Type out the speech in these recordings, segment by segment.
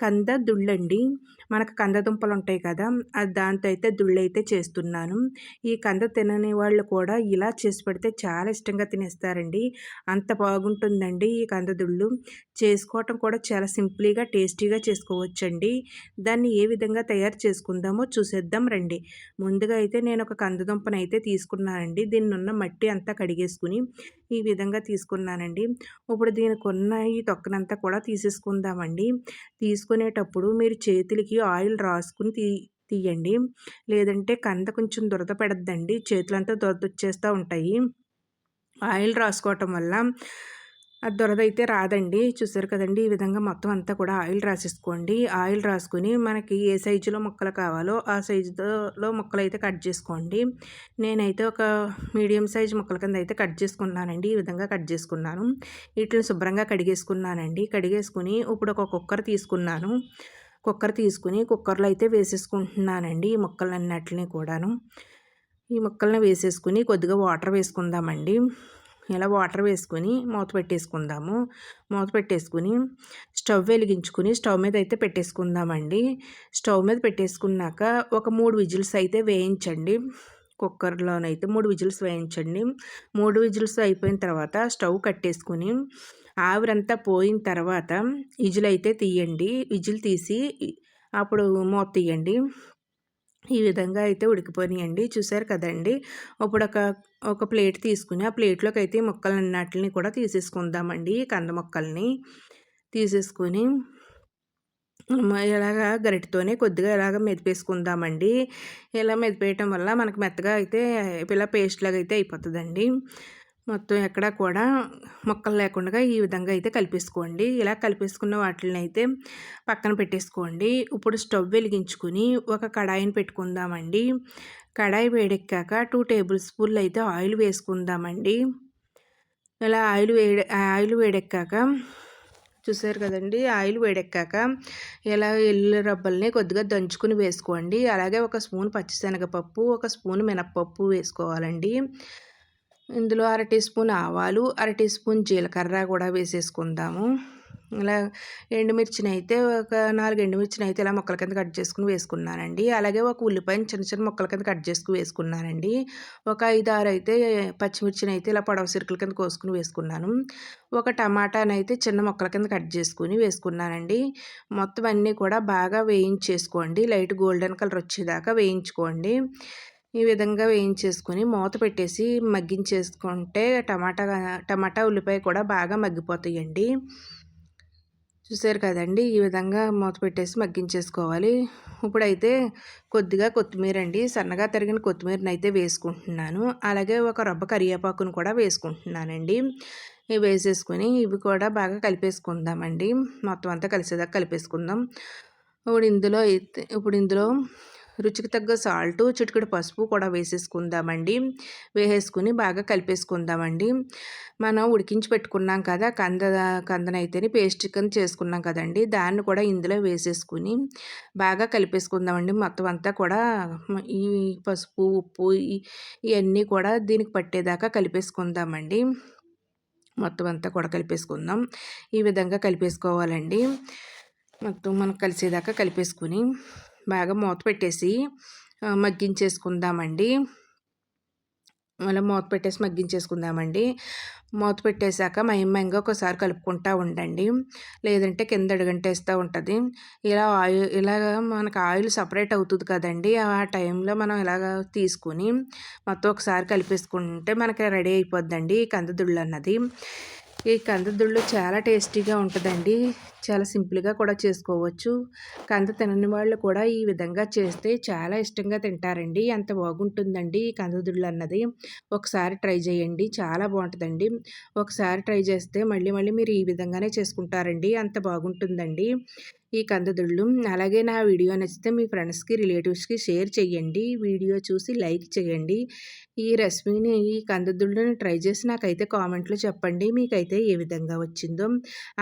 కంద దుళ్ళండి. మనకు కంద దుంపలు ఉంటాయి కదా అది దాంతో అయితే దుళ్ళు అయితే చేస్తున్నాను. ఈ కంద తినని వాళ్ళు కూడా ఇలా చేసి పెడితే చాలా ఇష్టంగా తినేస్తారండి. అంత బాగుంటుందండి ఈ కంద దుళ్ళు. చేసుకోవటం కూడా చాలా సింపుల్గా టేస్టీగా చేసుకోవచ్చండి. దాన్ని ఏ విధంగా తయారు చేసుకుందామో చూసేద్దాం రండి. ముందుగా అయితే నేను ఒక కంద దుంపను అయితే తీసుకున్నానండి. దీన్ని ఉన్న మట్టి అంతా కడిగేసుకుని ఈ విధంగా తీసుకున్నానండి. ఇప్పుడు దీనికి ఉన్న ఈ తొక్కనంతా కూడా తీసేసుకుందామండి. తీసుకునేటప్పుడు మీరు చేతులకి ఆయిల్ రాసుకుని తీ తీయండి. లేదంటే కంద కొంచెం దురద పెడద్దండి. చేతులంతా దురద వచ్చేస్తూ ఉంటాయి. ఆయిల్ రాసుకోవటం వల్ల ఆ దురద అయితే రాదండి. చూసారు కదండి ఈ విధంగా మొత్తం అంతా కూడా ఆయిల్ రాసేసుకోండి. ఆయిల్ రాసుకుని మనకి ఏ సైజులో ముక్కలు కావాలో ఆ సైజులో ముక్కలు అయితే కట్ చేసుకోండి. నేనైతే ఒక మీడియం సైజ్ ముక్కల కింద అయితే కట్ చేసుకున్నానండి. ఈ విధంగా కట్ చేసుకున్నాను. వీటిని శుభ్రంగా కడిగేసుకున్నానండి. కడిగేసుకుని ఇప్పుడు ఒక కుక్కర్ తీసుకున్నాను. కుక్కర్ తీసుకుని కుక్కర్లో అయితే వేసేసుకుంటున్నానండి ఈ ముక్కలన్నిటిని కూడాను. ఈ ముక్కల్ని వేసేసుకుని కొద్దిగా వాటర్ వేసుకుందామండి. ఇలా వాటర్ వేసుకొని మూత పెట్టేసుకుందాము. మూత పెట్టేసుకుని స్టవ్ వెలిగించుకుని స్టవ్ మీద అయితే పెట్టేసుకుందామండి. స్టవ్ మీద పెట్టేసుకున్నాక ఒక మూడు విజిల్స్ అయితే వేయించండి. కుక్కర్లోనైతే మూడు విజిల్స్ వేయించండి. మూడు విజిల్స్ అయిపోయిన తర్వాత స్టవ్ కట్టేసుకుని ఆవిరంతా పోయిన తర్వాత విజిల్ అయితే తీయండి. విజిల్ తీసి అప్పుడు మూత తీయండి. ఈ విధంగా అయితే ఉడికిపోయినాయండి. చూసారు కదండి? ఇప్పుడు ఒక ఒక ప్లేట్ తీసుకుని ఆ ప్లేట్లోకి అయితే మొక్కలు అన్నట్లని కూడా తీసేసుకుందామండి. కంద మొక్కల్ని తీసేసుకొని ఇలాగ గరిటతోనే కొద్దిగా ఇలాగ మెదిపేసుకుందామండి. ఇలా మెదిపేయటం వల్ల మనకు మెత్తగా అయితే ఇలా పేస్ట్ లాగా అయితే అయిపోతుందండి. మొత్తం ఎక్కడా కూడా మొక్కలు లేకుండా ఈ విధంగా అయితే కలిపేసుకోండి. ఇలా కలిపేసుకున్న వాటిని అయితే పక్కన పెట్టేసుకోండి. ఇప్పుడు స్టవ్ వెలిగించుకుని ఒక కడాయిని పెట్టుకుందామండి. కడాయి వేడెక్కాక టూ టేబుల్ స్పూన్లు అయితే ఆయిల్ వేసుకుందామండి. ఇలా ఆయిల్ వేడి ఆయిల్ వేడెక్కాక చూసారు కదండి ఆయిల్ వేడెక్కాక ఇలా ఎల్లు రబ్బల్ని కొద్దిగా దంచుకుని వేసుకోండి. అలాగే ఒక స్పూన్ పచ్చిశనగపప్పు ఒక స్పూన్ మినప్పప్పు వేసుకోవాలండి. ఇందులో అర టీ స్పూన్ ఆవాలు అర టీ స్పూన్ జీలకర్ర కూడా వేసేసుకుందాము. ఇలా ఎండుమిర్చిని అయితే ఒక నాలుగు ఎండుమిర్చిని అయితే ఇలా మొక్కల కింద కట్ చేసుకుని వేసుకున్నానండి. అలాగే ఒక ఉల్లిపాయని చిన్న చిన్న మొక్కల కింద కట్ చేసుకుని వేసుకున్నానండి. ఒక ఐదు ఆరు అయితే పచ్చిమిర్చిని అయితే ఇలా పొడవ సిరుకుల కింద కోసుకుని వేసుకున్నాను. ఒక టమాటాని అయితే చిన్న మొక్కల కింద కట్ చేసుకుని వేసుకున్నానండి. మొత్తం అన్నీ కూడా బాగా వేయించేసుకోండి. లైట్ గోల్డెన్ కలర్ వచ్చేదాకా వేయించుకోండి. ఈ విధంగా వేయించేసుకొని మూత పెట్టేసి మగ్గించేసుకుంటే టమాటా టమాటా ఉల్లిపాయ కూడా బాగా మగ్గిపోతాయండి. చూసారు కదండి ఈ విధంగా మూత పెట్టేసి మగ్గించేసుకోవాలి. ఇప్పుడైతే కొద్దిగా కొత్తిమీర అండి సన్నగా తరిగిన కొత్తిమీరని అయితే వేసుకుంటున్నాను. అలాగే ఒక రబ్బ కరివేపాకును కూడా వేసుకుంటున్నానండి. ఇవి వేసేసుకొని ఇవి కూడా బాగా కలిపేసుకుందామండి. మొత్తం అంతా కలిసేదాకా కలిపేసుకుందాం. ఇప్పుడు ఇందులో అయితే ఇప్పుడు ఇందులో రుచికి తగ్గ సాల్ట్ చిటికెడు పసుపు కూడా వేసేసుకుందామండి. వేసేసుకుని బాగా కలిపేసుకుందామండి. మనం ఉడికించి పెట్టుకున్నాం కదా కంద కందనైతేనే పేస్ట్ చికెన్ చేసుకున్నాం కదండి. దాన్ని కూడా ఇందులో వేసేసుకుని బాగా కలిపేసుకుందామండి. మొత్తం అంతా కూడా ఈ పసుపు ఉప్పు ఇవన్నీ కూడా దీనికి పట్టేదాకా కలిపేసుకుందామండి. మొత్తం అంతా కూడా కలిపేసుకుందాం. ఈ విధంగా కలిపేసుకోవాలండి. మొత్తం మనకు కలిసేదాకా కలిపేసుకుని బాగా మూత పెట్టేసి మగ్గించేసుకుందామండి. మళ్ళీ మూత పెట్టేసి మగ్గించేసుకుందామండి. మూత పెట్టేశాక మహిమంగా ఒకసారి కలుపుకుంటూ ఉండండి. లేదంటే కింద అడుగంటేస్తూ ఉంటుంది. ఇలా ఆయిల్ ఇలాగ మనకు ఆయిల్ సపరేట్ అవుతుంది కదండి ఆ టైంలో మనం ఇలాగ తీసుకుని మొత్తం ఒకసారి కలిపేసుకుంటే మనకి రెడీ అయిపోద్దండి కందదుళ్ళు అన్నది ఈ కందదుళ్ళు చాలా టేస్టీగా ఉంటుందండి. చాలా సింపుల్గా కూడా చేసుకోవచ్చు. కంద తినని వాళ్ళు కూడా ఈ విధంగా చేస్తే చాలా ఇష్టంగా తింటారండి. అంత బాగుంటుందండి ఈ కందదుళ్ళు అన్నది. ఒకసారి ట్రై చేయండి. చాలా బాగుంటుందండి. ఒకసారి ట్రై చేస్తే మళ్ళీ మళ్ళీ మీరు ఈ విధంగానే చేసుకుంటారండి. అంత బాగుంటుందండి. ఈ కందదుళ్ళు అలాగే నా వీడియో నచ్చితే మీ ఫ్రెండ్స్కి రిలేటివ్స్కి షేర్ చేయండి వీడియో చూసి లైక్ చేయండి ఈ రెసిపీని ఈ కందదుళ్ళని ట్రై చేసి నాకైతే కామెంట్లో చెప్పండి. మీకైతే ఏ విధంగా వచ్చిందో.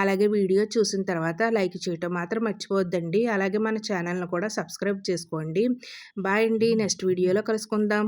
అలాగే వీడియో చూసిన తర్వాత లైక్ చేయటం మాత్రం మర్చిపోవద్దండి. అలాగే మన ఛానల్ను కూడా సబ్స్క్రైబ్ చేసుకోండి. బాయ్ అండి. నెక్స్ట్ వీడియోలో కలుసుకుందాం.